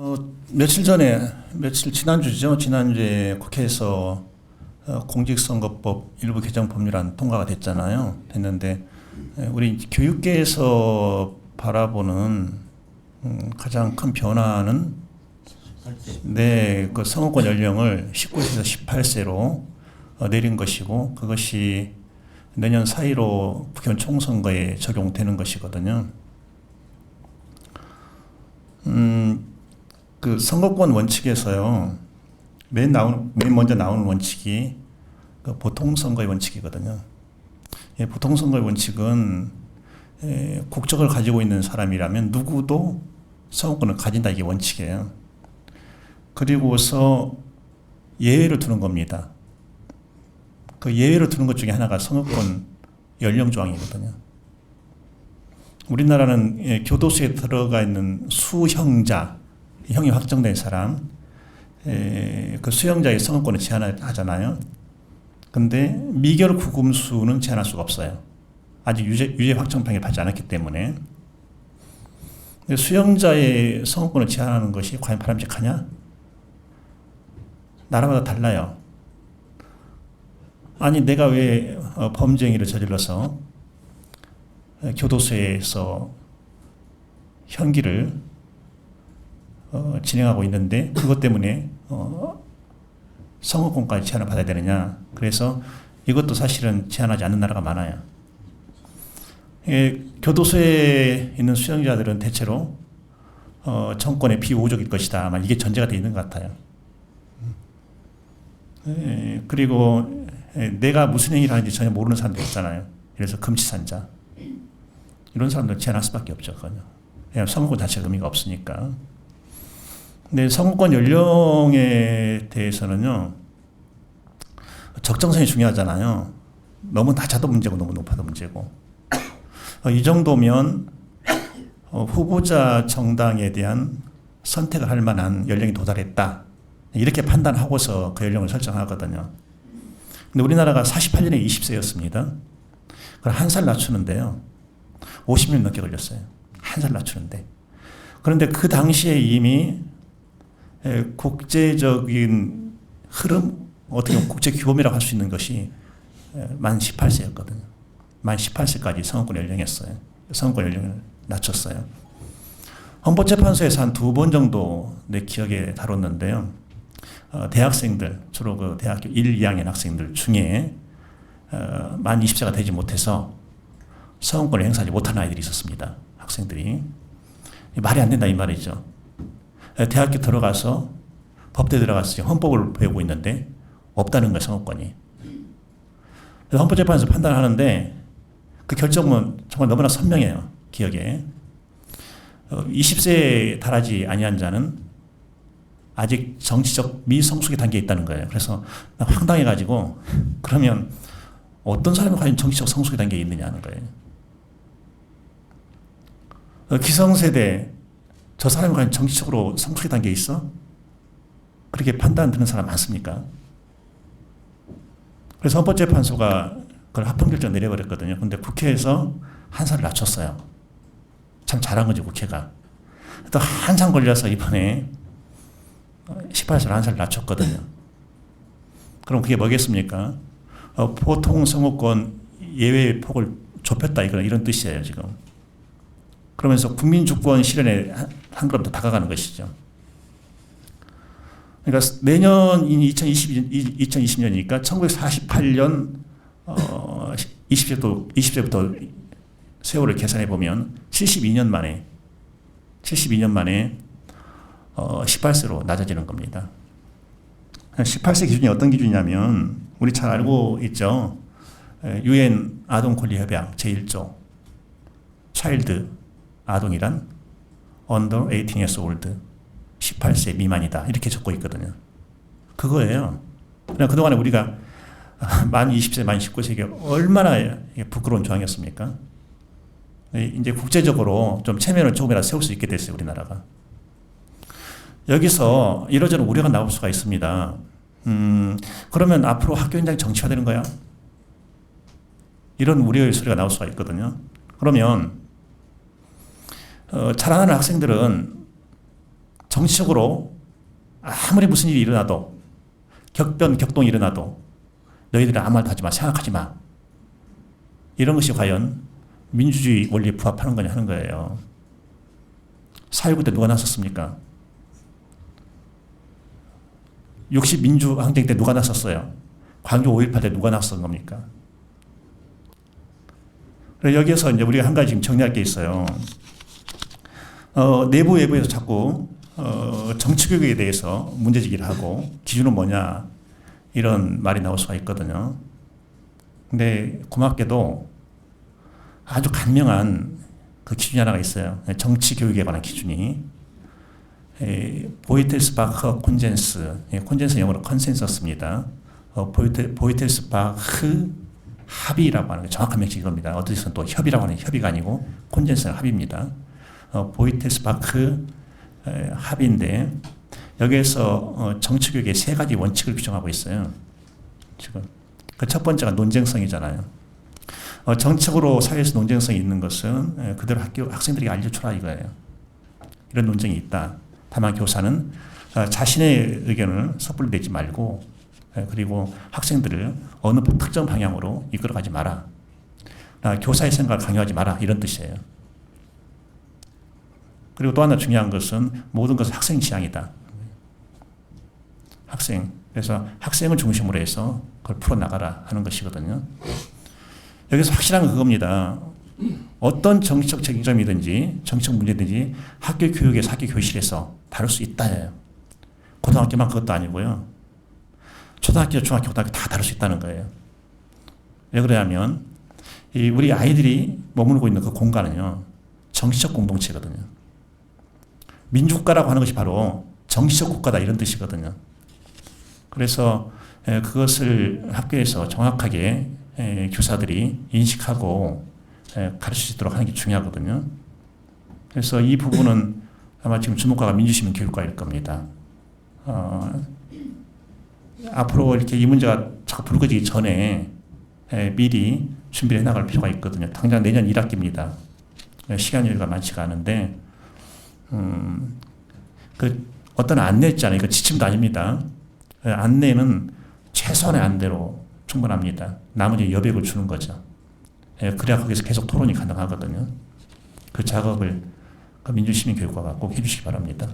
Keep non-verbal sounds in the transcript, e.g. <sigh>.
어, 며칠 전에 며칠 지난주죠. 지난주에 국회에서 어, 공직선거법 일부 개정 법률안 통과가 됐잖아요. 됐는데 에, 우리 교육계에서 바라보는 음, 가장 큰 변화는 네, 그 선거권 연령을 19세에서 18세로 어, 내린 것이고 그것이 내년 4.15 국회의원 총선거에 적용되는 것이거든요. 음, 그 선거권 원칙에서요. 맨 나오는 맨 먼저 나오는 원칙이 그 보통 선거의 원칙이거든요. 예, 보통 선거의 원칙은 에, 국적을 가지고 있는 사람이라면 누구도 선거권을 가진다 이게 원칙이에요. 그리고서 예외를 두는 겁니다. 그 예외를 두는 것 중에 하나가 선거권 연령 조항이거든요. 우리나라는 예, 교도소에 들어가 있는 수형자, 형이 확정된 사람, 에, 그 수형자의 선거권을 제한하잖아요. 근데 미결 구금수는 제한할 수가 없어요. 아직 유죄, 유죄 확정 판결 받지 않았기 때문에. 근데 수형자의 선거권을 제한하는 것이 과연 바람직하냐? 나라마다 달라요. 아니 내가 왜 어, 범죄 행위를 저질러서 에, 교도소에서 형기를 어, 진행하고 있는데 그것 때문에 어, 선거권까지 제한을 받아야 되느냐. 그래서 이것도 사실은 제한하지 않는 나라가 많아요. 예, 교도소에 있는 수용자들은 대체로 어, 정권의 비우호적일 것이다. 아마 이게 전제가 되어 있는 것 같아요. 예, 그리고 예, 내가 무슨 행위를 하는지 전혀 모르는 사람들 있잖아요. 그래서 금치산자. 이런 사람들 제한할 수밖에 없죠. 그거는. 왜냐하면 선거권 자체가 의미가 없으니까. 근데 선거권 연령에 대해서는요, 적정성이 중요하잖아요. 너무 낮아도 문제고 너무 높아도 문제고. 어, 이 정도면 어, 후보자 정당에 대한 선택을 할 만한 연령이 도달했다. 이렇게 판단하고서 그 연령을 설정하거든요. 근데 우리나라가 48년에 20세였습니다. 그걸 한살 낮추는데요. 50년 넘게 걸렸어요. 한 살 낮추는데. 그런데 그 당시에 이미 에, 국제적인 흐름, 어떻게 보면 국제 규범이라고 할 수 있는 것이 에, 만 18세였거든요. 만 18세까지 선거권 연령했어요. 선거권 연령을 낮췄어요. 헌법재판소에서 한 두 번 정도 내 기억에 다뤘는데요. 어, 대학생들, 주로 그 대학교 1, 2학년 학생들 중에 어, 만 20세가 되지 못해서 선거권을 행사하지 못한 아이들이 있었습니다. 학생들이. 말이 안 된다 이 말이죠. 대학교 들어가서 법대 들어가서 헌법을 배우고 있는데 없다는 거예요, 선거권이. 그래서 헌법재판에서 판단하는데 그 결정은 정말 너무나 선명해요, 기억에. 어, 20세에 달하지 아니한 자는 아직 정치적 미성숙의 단계에 있다는 거예요. 그래서 나 황당해가지고 그러면 어떤 사람이 과연 정치적 성숙의 단계에 있느냐는 거예요. 어, 기성세대 저 사람이 과연 정치적으로 성숙의 단계에 있어? 그렇게 판단 드는 사람 많습니까? 그래서 헌법재판소가 그걸 합헌결정 내려버렸거든요. 근데 국회에서 한 살 낮췄어요. 참 잘한 거지, 국회가. 또 한참 걸려서 이번에 18살 한 살 낮췄거든요. 그럼 그게 뭐겠습니까? 어, 보통 선거권 예외 폭을 좁혔다, 이런, 이런 뜻이에요, 지금. 그러면서 국민 주권 실현에 한, 한 걸음 더 다가가는 것이죠. 그러니까 내년 2020, 2020년이니까 1948년 어, 20세부터, 20세부터 세월을 계산해 보면 72년 만에 72년 만에 어, 18세로 낮아지는 겁니다. 18세 기준이 어떤 기준이냐면 우리 잘 알고 있죠. 유엔 아동 권리 협약 제1조 차일드 아동이란 under 18 years old 18세 미만이다 이렇게 적고 있거든요. 그거예요. 그냥 그동안에 우리가 <laughs> 만 20세, 만 19세가 얼마나 부끄러운 조항이었습니까? 이제 국제적으로 좀 체면을 조금이라도 세울 수 있게 됐어요, 우리나라가. 여기서 이러저런 우려가 나올 수가 있습니다. 음, 그러면 앞으로 학교 현장이 정치화되는 거야? 이런 우려의 소리가 나올 수가 있거든요. 그러면 어, 자라나는 학생들은 정치적으로 아무리 무슨 일이 일어나도 격변 격동이 일어나도 너희들은 아무 말도 하지 마 생각하지 마 이런 것이 과연 민주주의 원리에 부합하는 거냐 하는 거예요. 4.19때 누가 나섰습니까? 60 민주항쟁 때 누가 나섰어요? 광주 5.18 때 누가 나선 겁니까? 여기에서 이제 우리가 한 가지 지금 정리할 게 있어요. 어, 내부 외부에서 자꾸 어, 정치 교육에 대해서 문제제기를 하고 기준은 뭐냐 이런 말이 나올 수가 있거든요. 근데 고맙게도 아주 간명한 그 기준이 하나가 있어요. 정치 교육에 관한 기준이. 에, 보이텔스 바흐 콘젠스, 예, 콘젠스 영어로 컨센서스입니다. 어, 보이텔, 보이텔스 바흐 합의라고 하는 게 정확한 명칭 이 겁니다. 어디서는 또 협의라고 하는 협의가 아니고 콘젠스는 합의입니다. 어, 보이텔스바흐 에, 합의인데 여기에서 어, 정치교육의 세 가지 원칙을 규정하고 있어요. 지금 그 첫 번째가 논쟁성이잖아요. 어, 정책으로 사회에서 논쟁성이 있는 것은 에, 그대로 학교 학생들에게 알려주라 이거예요. 이런 논쟁이 있다. 다만 교사는 어, 자신의 의견을 섣불리 내지 말고 에, 그리고 학생들을 어느 특정 방향으로 이끌어가지 마라. 아, 교사의 생각을 강요하지 마라 이런 뜻이에요. 그리고 또 하나 중요한 것은 모든 것은 학생 지향이다. 학생. 그래서 학생을 중심으로 해서 그걸 풀어나가라 하는 것이거든요. 여기서 확실한 건 그겁니다. 어떤 정치적 책임점이든지 정치적 문제든지 학교 교육에서 학교 교실에서 다룰 수 있다예요. 고등학교만 그것도 아니고요. 초등학교, 중학교, 고등학교 다 다룰 수 있다는 거예요. 왜 그러냐면 이 우리 아이들이 머물고 있는 그 공간은요. 정치적 공동체거든요. 민주국가라고 하는 것이 바로 정치적 국가다 이런 뜻이거든요. 그래서 에, 그것을 학교에서 정확하게 에, 교사들이 인식하고 에, 가르칠 수 있도록 하는 게 중요하거든요. 그래서 이 부분은 아마 지금 주목과가 민주시민 교육과일 겁니다. 어, 앞으로 이렇게 이 문제가 자꾸 불거지기 전에 에, 미리 준비해 나갈 필요가 있거든요. 당장 내년 1학기입니다. 시간 여유가 많지가 않은데 음, 그 어떤 안내 있잖아요. 그 지침도 아닙니다. 예, 안내는 최소한의 안대로 충분합니다. 나머지 여백을 주는 거죠. 예, 그래야 거기서 계속 토론이 가능하거든요. 그 작업을 그 민주시민 교육과가 꼭 해주시기 바랍니다.